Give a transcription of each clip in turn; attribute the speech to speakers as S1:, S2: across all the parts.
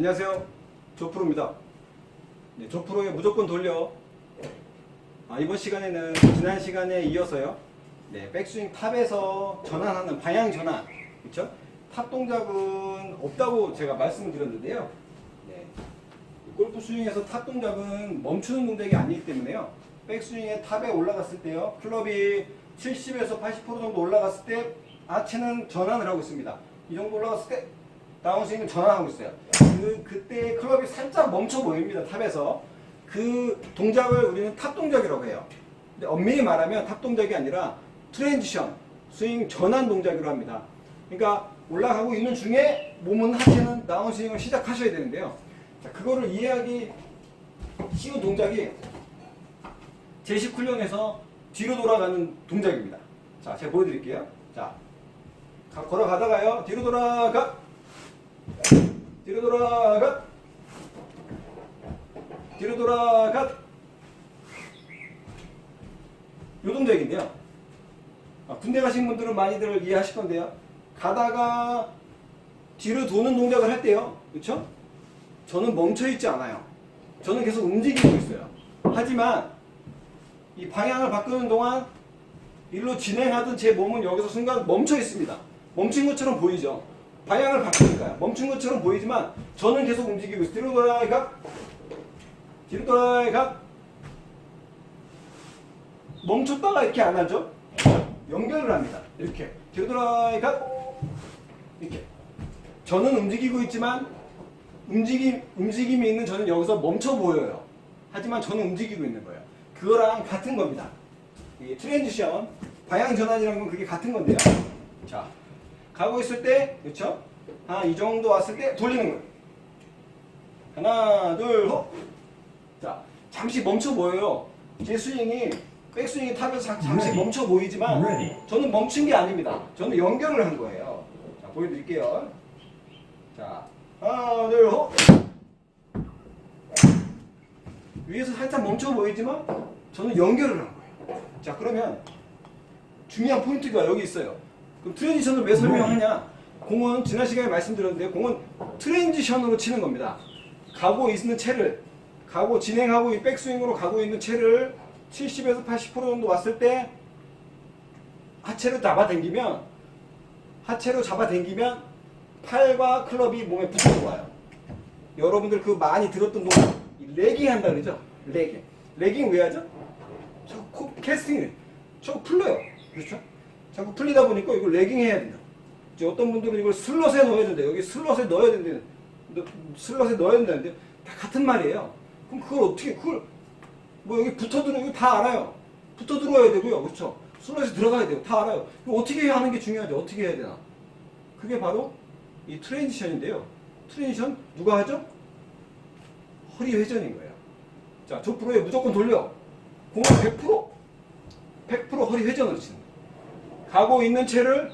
S1: 안녕하세요. 조프로입니다. 네, 조프로의 무조건 돌려. 아, 이번 시간에는 지난 시간에 이어서요. 네, 백스윙 탑에서 전환하는 방향 전환. 그렇죠? 탑 동작은 없다고 제가 말씀을 드렸는데요. 네. 골프 스윙에서 탑 동작은 멈추는 동작이 아니기 때문에요. 백스윙에 탑에 올라갔을 때요. 클럽이 70에서 80% 정도 올라갔을 때 하체는 전환을 하고 있습니다. 이 정도 올라갔을 때 다운스윙은 전환하고 있어요. 그 그때 클럽이 살짝 멈춰 보입니다. 탑에서 그 동작을 우리는 탑 동작이라고 해요. 근데 엄밀히 말하면 탑 동작이 아니라 트랜지션 스윙 전환 동작으로 합니다. 그러니까 올라가고 있는 중에 몸은 하체는 다운 스윙을 시작하셔야 되는데요. 자, 그거를 이해하기 쉬운 동작이 제식 훈련에서 뒤로 돌아가는 동작입니다. 자, 제가 보여드릴게요. 자, 가- 걸어가다가요. 뒤로 돌아가. 뒤로 돌아가. 뒤로 돌아가. 요 동작인데요. 아, 군대 가신 분들은 많이들 이해하실 건데요. 가다가 뒤로 도는 동작을 할 때요. 그렇죠? 저는 멈춰 있지 않아요. 저는 계속 움직이고 있어요. 하지만 이 방향을 바꾸는 동안 일로 진행하던 제 몸은 여기서 순간 멈춰 있습니다. 멈춘 것처럼 보이죠? 방향을 바꾸니까요. 멈춘 것처럼 보이지만 저는 계속 움직이고 있어요. 뒤로 돌아가. 뒤로 돌아가. 멈췄다가 이렇게 안 하죠? 연결을 합니다. 이렇게. 뒤로 돌아가. 이렇게. 저는 움직이고 있지만 움직임, 움직임이 있는 저는 여기서 멈춰 보여요. 하지만 저는 움직이고 있는 거예요. 그거랑 같은 겁니다. 이 트랜지션, 방향 전환이라는 건 그게 같은 건데요. 자, 가고 있을 때, 그렇죠? 한이 정도 왔을 때 돌리는 거예요. 하나, 둘, 호. 자, 잠시 멈춰 보여요. 제 스윙이 백스윙이 타면서 잠- 잠시. 멈춰 보이지만. 저는 멈춘 게 아닙니다. 저는 연결을 한 거예요. 자, 보여드릴게요. 자, 하나, 둘, 호. 위에서 살짝 멈춰 보이지만 저는 연결을 한 거예요. 자, 그러면 중요한 포인트가 여기 있어요. 그럼 트랜지션을 왜 설명하냐? 공은 지난 시간에 말씀드렸는데 공은 트랜지션으로 치는 겁니다. 가고 있는 채를 가고 진행하고 이 백스윙으로 가고 있는 채를 70에서 80% 정도 왔을 때 하체로 잡아당기면 하체로 잡아당기면 팔과 클럽이 몸에 붙어 들어와요. 여러분들 그 많이 들었던 동작 이 레깅 한다 그러죠? 레깅. 레깅 왜 하죠? 자꾸 코, 캐스팅 자꾸 풀려요. 그렇죠? 자꾸 풀리다 보니까 이걸 레깅 해야 된다. 이제 어떤 분들은 이걸 슬롯에 넣어야 된다. 여기 슬롯에 넣어야 된다. 너- 슬롯에 넣어야 된다는데 다 같은 말이에요. 그럼 그걸 어떻게 그걸 뭐 여기 붙어 들어 이거 다 알아요. 붙어 들어와야 되고요. 그렇죠? 슬롯에 들어가야 돼요. 다 알아요. 어떻게 하는 게 중요하죠. 어떻게 해야 되나? 그게 바로 이 트랜지션인데요. 트랜지션 누가 하죠? 허리 회전인 거예요. 자, 저 프로에 무조건 돌려. 공을 100% 100% 허리 회전으로 치는. 가고 있는 채를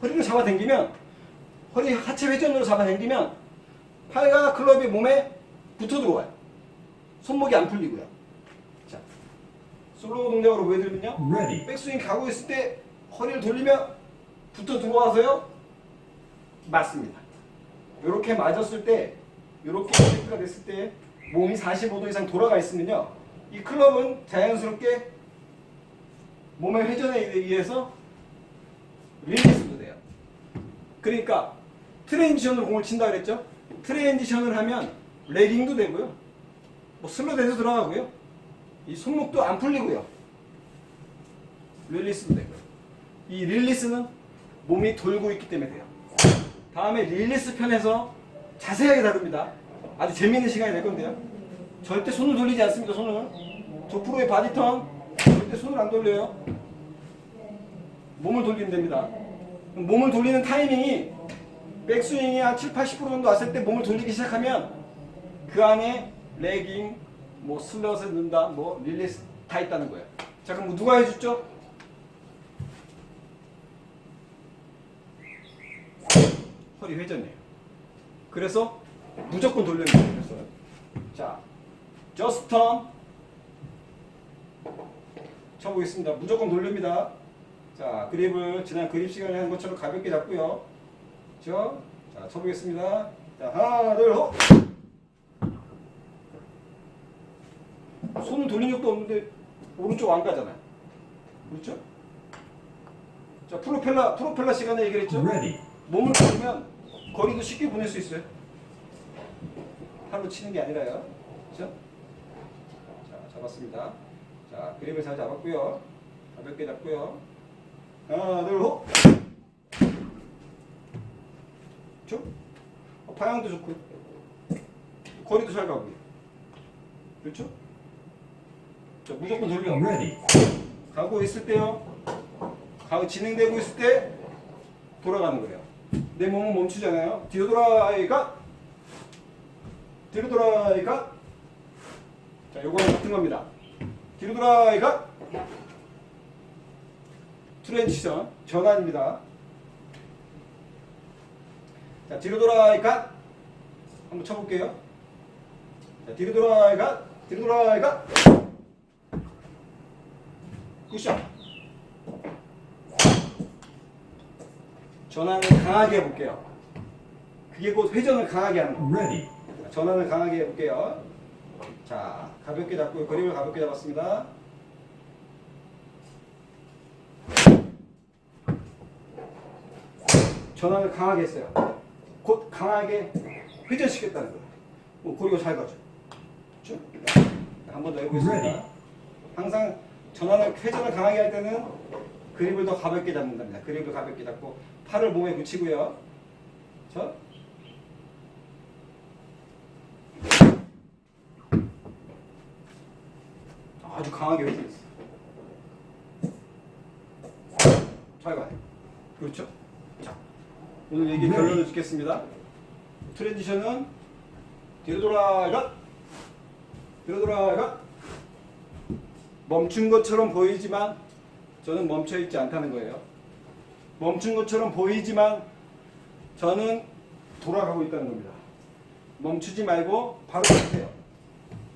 S1: 허리를 잡아 당기면 허리 하체 회전으로 잡아 당기면 팔과 클럽이 몸에 붙어 들어와요. 손목이 안 풀리고요. 자, 솔로 동작으로 보여드리면요.
S2: Ready.
S1: 백스윙 가고 있을 때 허리를 돌리면 붙어 들어와서요. 맞습니다. 이렇게 맞았을 때, 이렇게 세트가 됐을 때 몸이 45도 이상 돌아가 있으면요. 이 클럽은 자연스럽게 몸의 회전에 의해서 릴리스도 돼요. 그러니까 트랜지션으로 공을 친다 그랬죠? 트랜지션을 하면 레깅도 되고요. 뭐 슬로드에서 들어가고요. 이 손목도 안 풀리고요. 릴리스도 되고요. 이 릴리스는 몸이 돌고 있기 때문에 돼요. 다음에 릴리스 편에서 자세하게 다룹니다. 아주 재미있는 시간이 될 건데요. 절대 손을 돌리지 않습니다. 손을. 저 프로의 바디턴 절대 손을 안 돌려요. 몸을 돌리면 됩니다. 몸을 돌리는 타이밍이 백스윙이 한 7, 80% 정도 왔을 때 몸을 돌리기 시작하면 그 안에 레깅, 뭐 슬럿을 넣는다, 뭐 릴리스 다 있다는 거예요. 자 그럼 뭐 누가 해줬죠? 허리 회전이에요. 그래서 무조건 돌리는 거예요. 자, turn 쳐보겠습니다. 무조건 돌립니다. 자, 그립을 지난 그립 시간에 한 것처럼 가볍게 잡고요. 그죠? 자, 쳐보겠습니다. 자, 하나, 둘, 호. 손을 돌린 적도 없는데 오른쪽 안 가잖아요. 그렇죠? 자, 프로펠러, 프로펠러 시간에 얘기했죠?
S2: Ready.
S1: 몸을 돌리면 거리도 쉽게 보낼 수 있어요. 팔로 치는 게 아니라요. 그렇죠? 자, 잡았습니다. 자, 그립을 잘 잡았고요. 가볍게 잡고요. 하나, 둘, 호. 그렇죠? 어, 방향도 좋고 거리도 잘 가고요. 그렇죠? 자, 무조건 돌려. 가고 있을 때요. 가고 진행되고 있을 때 돌아가는 거예요. 내 몸은 멈추잖아요. 뒤로 돌아이가 뒤로 돌아이가 자, 요거랑 같은 겁니다. 뒤로 돌아이가 트랜지션 전환입니다. 자, 뒤로 돌아이가 한번 쳐볼게요. 자, 뒤로 돌아이가 뒤로 돌아이가 굿샷. 전환을 강하게 해볼게요. 그게 곧 회전을 강하게 하는 거.
S2: Ready.
S1: 전환을 강하게 해볼게요. 자, 가볍게 잡고 그립을 가볍게 잡았습니다. 전환을 강하게 했어요. 곧 강하게 회전시켰다는 거예요. 어, 고리가 잘 가죠. 그렇죠? 한번 더 해보겠습니다.
S2: Ready.
S1: 항상 전환을 회전을 강하게 할 때는 그립을 더 가볍게 잡는 겁니다. 그립을 가볍게 잡고 팔을 몸에 붙이고요. 저 아주 강하게 회전했어. 잘 가요. 그렇죠? 자, 오늘 얘기
S2: 네.
S1: 결론을 짓겠습니다. 트랜지션은 뒤로 돌아가, 뒤로 돌아가, 멈춘 것처럼 보이지만 저는 멈춰 있지 않다는 거예요. 멈춘 것처럼 보이지만 저는 돌아가고 있다는 겁니다. 멈추지 말고 바로 치세요.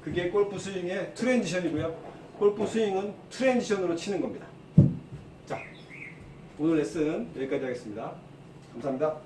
S1: 그게 골프 스윙의 트랜지션이고요. 골프 스윙은 트랜지션으로 치는 겁니다. 자, 오늘 레슨 여기까지 하겠습니다. 감사합니다.